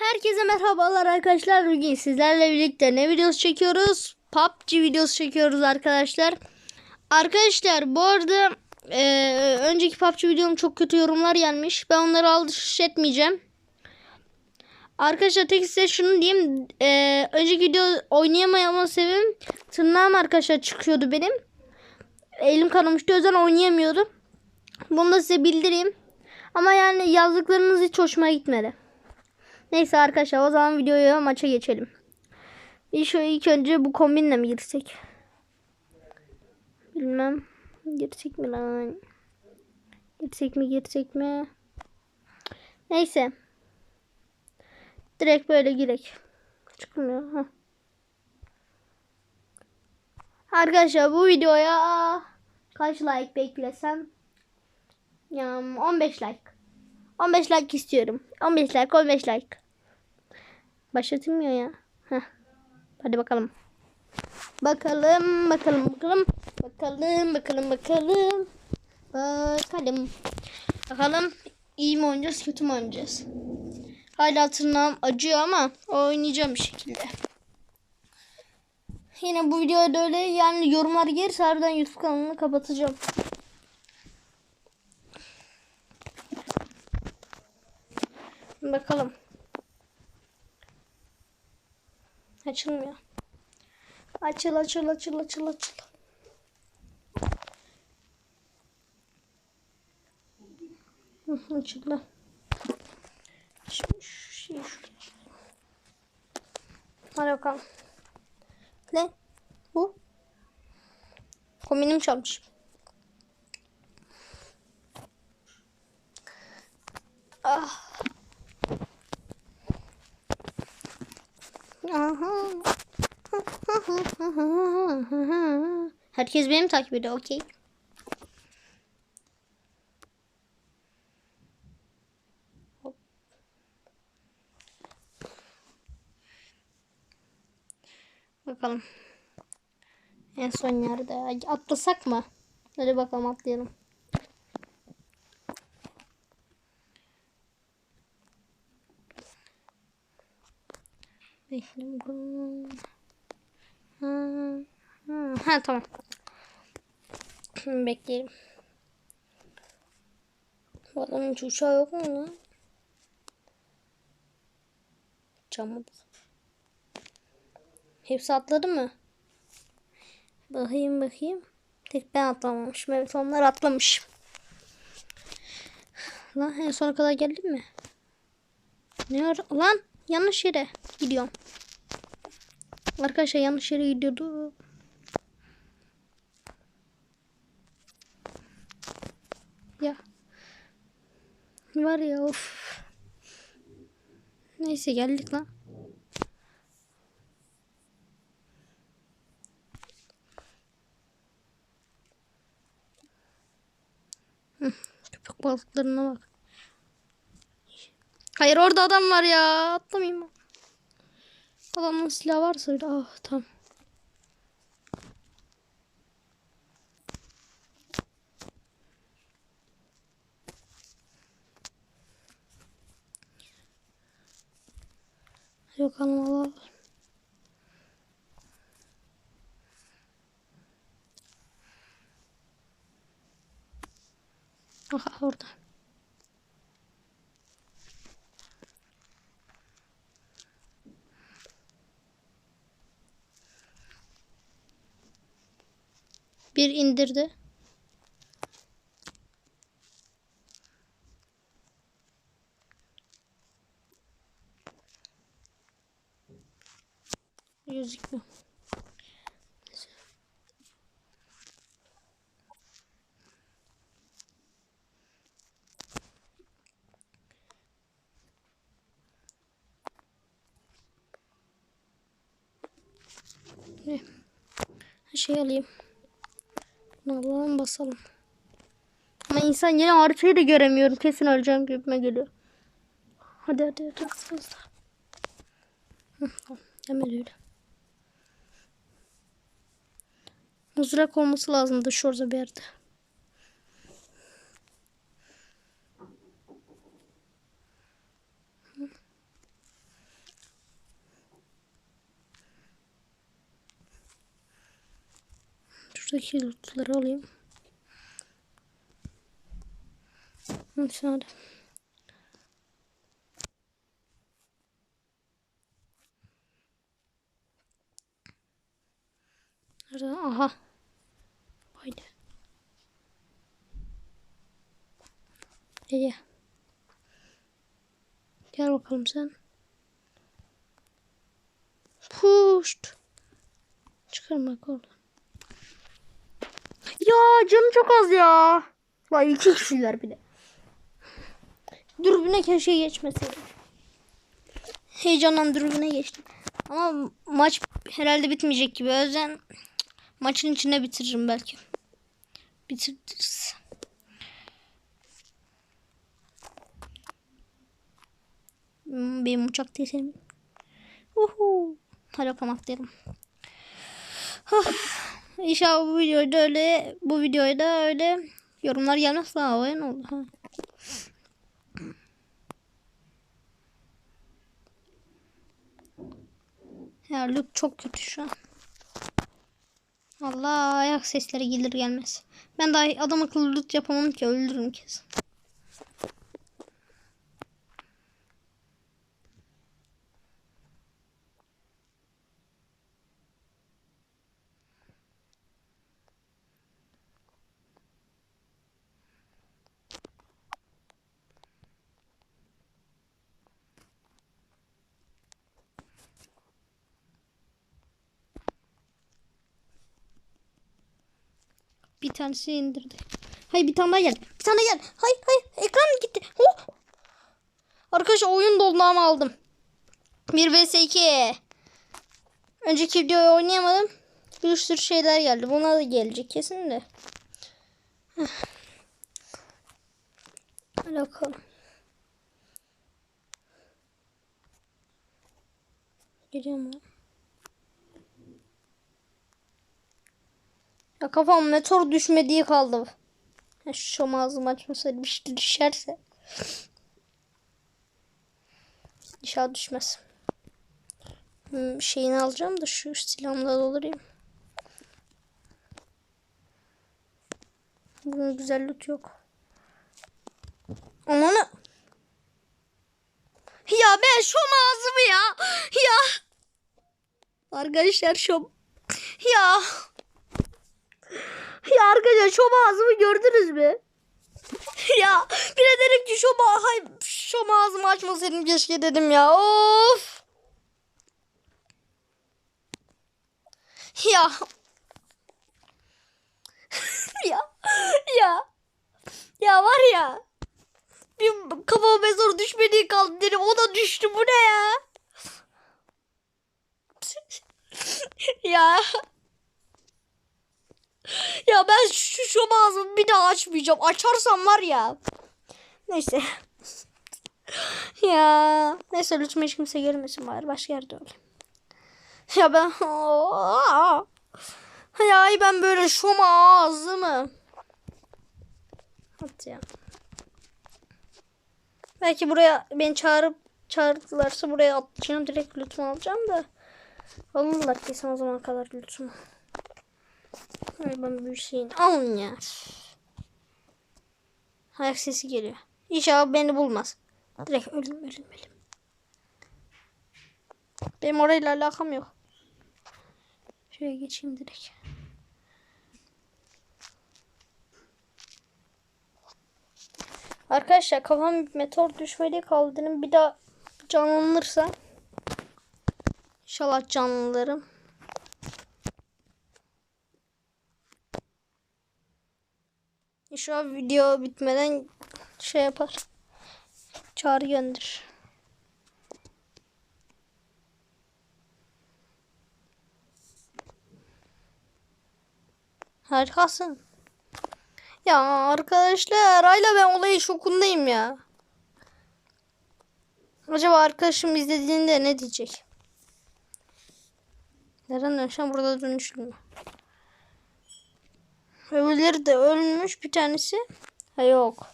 Herkese merhabalar arkadaşlar. Bugün sizlerle birlikte ne videosu çekiyoruz? PUBG videosu çekiyoruz arkadaşlar. Arkadaşlar bu arada e, önceki PUBG videom çok kötü yorumlar gelmiş. Ben onları alış etmeyeceğim. Arkadaşlar tek size şunu diyeyim. E, önceki video oynayamama sebebim tırnağım arkadaşlar çıkıyordu benim. Elim kanamıştı o yüzden oynayamıyordum. Bunu da size bildireyim. Ama yani yazdıklarınız hiç hoşuma gitmedi. Neyse arkadaşlar o zaman videoya maça geçelim. Bir şu ilk önce bu kombinle mi girsek? Bilmem. Girsek mi lan? Girsek mi girsek mi? Neyse. Direkt böyle girek. Çıkmıyor. Heh. Arkadaşlar bu videoya kaç like beklesem? Ya 15 like. 15 like istiyorum. 15 like, 15 like. Başlatılmıyor ya. Heh. Hadi bakalım. Bakalım, bakalım, bakalım. Bakalım, bakalım, bakalım. Bakalım. Bakalım iyi mi oynayacağız, kötü mü oynayacağız? Hala tırnağım acıyor ama oynayacağım bir şekilde. Yine bu videoda öyle yani yorumlar gelirse harbiden YouTube kanalını kapatacağım. Bakalım. Açılmıyor. Açıl açıl açıl açıl açıl. Açıldı. Şimdi şu şeyi şuraya. Hadi bakalım. Ne? Bu? Kombinim çalmış. Ah. Herkes beni mi takip ediyor? Okey. Bakalım. En son nerede? Atlasak mı? Hadi bakalım atlayalım. Bekle bakalım. Ha, ha, tamam. Şimdi bekleyelim. Bu adamın hiç uçağı yok mu lan? Cama bak. Hepsi atladı mı? Bakayım bakayım. Tek ben atlamamışım. Evet onlar atlamış. Lan en sona kadar geldim mi? Ne ara? Lan yanlış yere gidiyorum. Arkadaşlar yanlış yere gidiyordu. Ya. Var ya of. Neyse geldik lan. Köpek balıklarına bak. Hayır orada adam var ya. Atlamayayım. Adamın silahı varsa öyle. Ah tamam. Bakalım Allah. Aha orada. Bir indirdi. Gözükmüyor. Şey alayım. Bunu alalım basalım. Ama insan yine haritayı da göremiyorum. Kesin öleceğim gibime geliyor. Hadi hadi hadi. Hızlı hızlı. Hemen öyle. Mızrak olması lazımdı şurada bir yerde. Şuradaki lootları alayım. Hadi. Nerede? Aha. Haydi. Gel. Gel bakalım sen. Puşt. Çıkarma oradan. Ya canım çok az ya. Vay iki kişiler bir de. Dürbüne keşke geçmeseydim. Heyecandan dürbüne geçtim. Ama maç herhalde bitmeyecek gibi. O yüzden maçın içine bitiririm belki. Bitiririz. Hmm, Benim uçak değil senin. Uhu. Hadi bakalım atlayalım. Huh. İnşallah bu videoda öyle bu videoda öyle yorumlar gelmez daha o ne oldu? Ha. Ya look çok kötü şu an. Allah ayak sesleri gelir gelmez. Ben daha adam akıllı loot yapamam ki öldürürüm kesin. Bir tanesi indirdi. Hayır bir tane daha geldi. Bir tane gel. Hayır hayır ekran gitti. Oh. Arkadaşlar oyun doldu ama aldım. 1 vs 2. Önceki videoyu oynayamadım. Bir sürü şeyler geldi. Buna da gelecek kesin de. Hadi bakalım. Geliyorum lan. Ya kafam meteor düşmediği kaldı. Şu şom ağzımı açmasaydı bir şey düşerse. İnşallah düşmez. Hmm, şeyini alacağım da şu silahımla doldurayım. Bunun güzel loot yok. Ananı. Ya ben şom ağzımı ya. Ya. Arkadaşlar şom. Ya. Ya arkadaşlar şom ağzımı gördünüz mü? ya bir de dedim ki şom, hay, şom ağzımı açmasaydım keşke dedim ya. Of. Ya. ya. Ya. Ya var ya. Bir kafama mezar düşmediği kaldı dedim. O da düştü. Bu ne ya? ya. Ya ben şu şu ağzımı bir daha açmayacağım. Açarsam var ya. Neyse. ya. Neyse lütfen hiç kimse görmesin bari. Başka yerde öyle. Ya ben... Ya ben böyle şom ağzımı. Hadi ya. Belki buraya beni çağırıp çağırdılarsa buraya atlayacağım. Direkt lütfen alacağım da. Alırlar kesin o zaman kadar lütfen. Hayır ben bir şeyin alın ya. Ayak sesi geliyor. İnşallah beni bulmaz. Direkt ölüm ölüm ölüm. Benim orayla alakam yok. Şuraya geçeyim direkt. Arkadaşlar kafam meteor düşmediği kaldırın bir daha canlanırsa İnşallah canlılarım. Şu video bitmeden şey yapar. Çağrı gönder. Harikasın. Ya arkadaşlar Ayla ben olayın şokundayım ya. Acaba arkadaşım izlediğinde ne diyecek? Nereden dönüşen burada dönüşülmüyor. Öbürleri de ölmüş bir tanesi. Ha yok.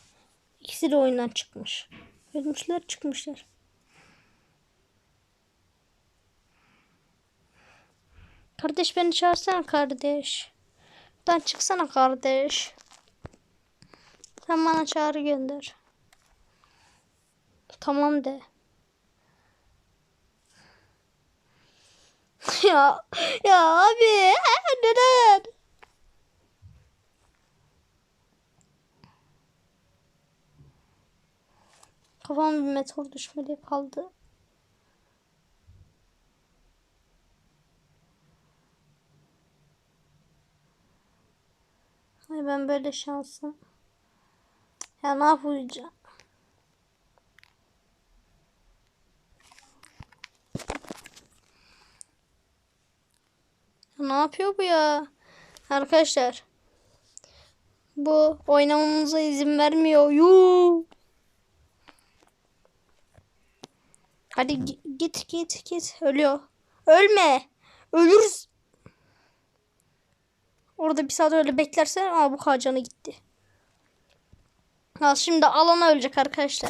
İkisi de oyundan çıkmış. Ölmüşler çıkmışlar. Kardeş beni çağırsana kardeş. Lan çıksana kardeş. Sen bana çağrı gönder. Tamam de. ya ya abi neden? Kafam bir meteor düşmeli kaldı. Ay ben böyle şansım. Ya ne yapacağım? Ya ne yapıyor bu ya? Arkadaşlar. Bu oynamamıza izin vermiyor. Yuu. Hadi gi- git git git. Ölüyor. Ölme. Ölürüz. Orada bir saat öyle beklerse aa bu kadar canı gitti. Ha şimdi alana ölecek arkadaşlar.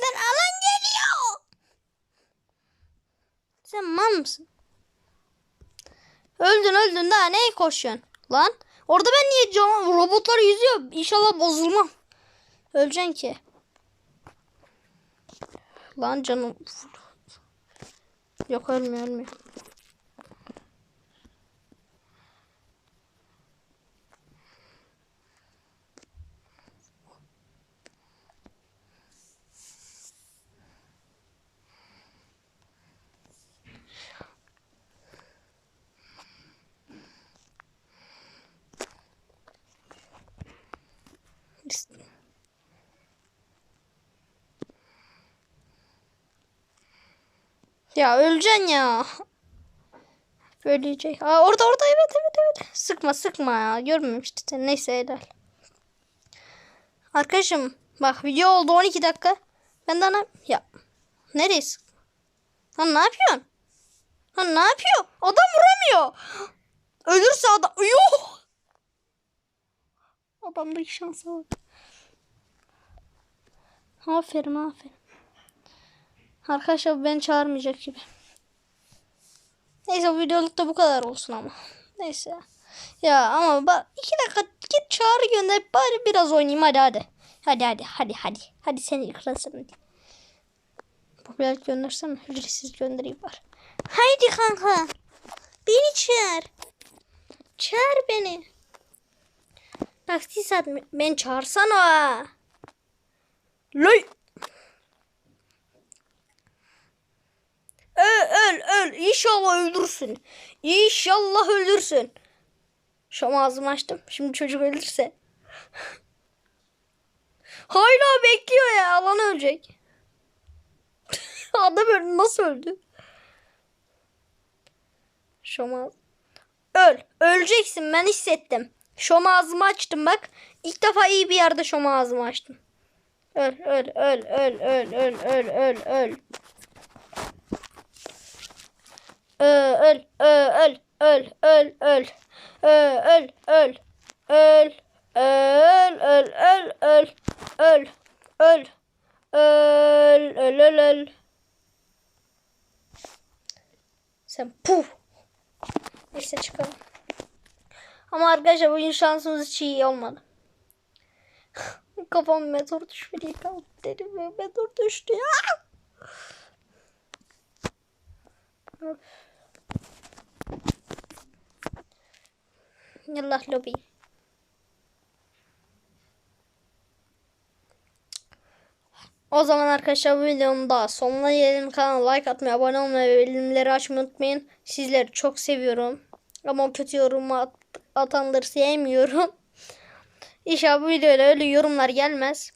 Lan alan geliyor. Sen mal mısın? Öldün öldün daha neye koşuyorsun? Lan orada ben niye robotlar yüzüyor? İnşallah bozulmam. Öleceksin ki. Lan canım. Yok ölmüyor ölmüyor. Ya öleceksin ya. Ölecek. Aa, orada orada evet evet evet. Sıkma sıkma ya. Görmemişti seni. Neyse helal. Arkadaşım bak video oldu 12 dakika. Ben de ana... Ya. Nereye? Lan ne yapıyorsun? Lan ne yapıyor? Adam vuramıyor. Ölürse adam... Yuh! Adamdaki şansa bak. Aferin aferin. Arkadaşlar bu beni çağırmayacak gibi. Neyse bu videoluk da bu kadar olsun ama. Neyse. Ya ama bak iki dakika git çağrı gönder bari biraz oynayayım hadi hadi. Hadi hadi hadi hadi. Hadi seni yıkılasın hadi. Popüler göndersem ücretsiz göndereyim var. Haydi kanka. Beni çağır. Çağır beni. Bak saat ben çağırsana. Lay. Öl öl öl. İnşallah öldürsün. İnşallah öldürsün. Şu an ağzımı açtım. Şimdi çocuk ölürse. Hala bekliyor ya. Alan ölecek. Adam öldü. Nasıl öldü? Şomaz. Öl. Öleceksin. Ben hissettim. Şom ağzımı açtım bak. İlk defa iyi bir yerde şom ağzımı açtım. Öl öl öl öl öl öl öl öl öl. Öl öl öl öl öl öl öl öl öl öl öl öl öl öl öl öl öl öl sen puf neyse çıkalım ama arkadaşlar bugün şansımız hiç iyi olmadı kafam meteor düşmedi kaldı dedim ve meteor düştü ya Yallah lobi. O zaman arkadaşlar bu videonun daha sonuna gelelim. Kanala like atmayı, abone olmayı ve bildirimleri açmayı unutmayın. Sizleri çok seviyorum. Ama o kötü yorum at atanları sevmiyorum. İnşallah bu videoyla öyle yorumlar gelmez.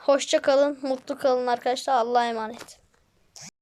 Hoşça kalın, mutlu kalın arkadaşlar. Allah'a emanet.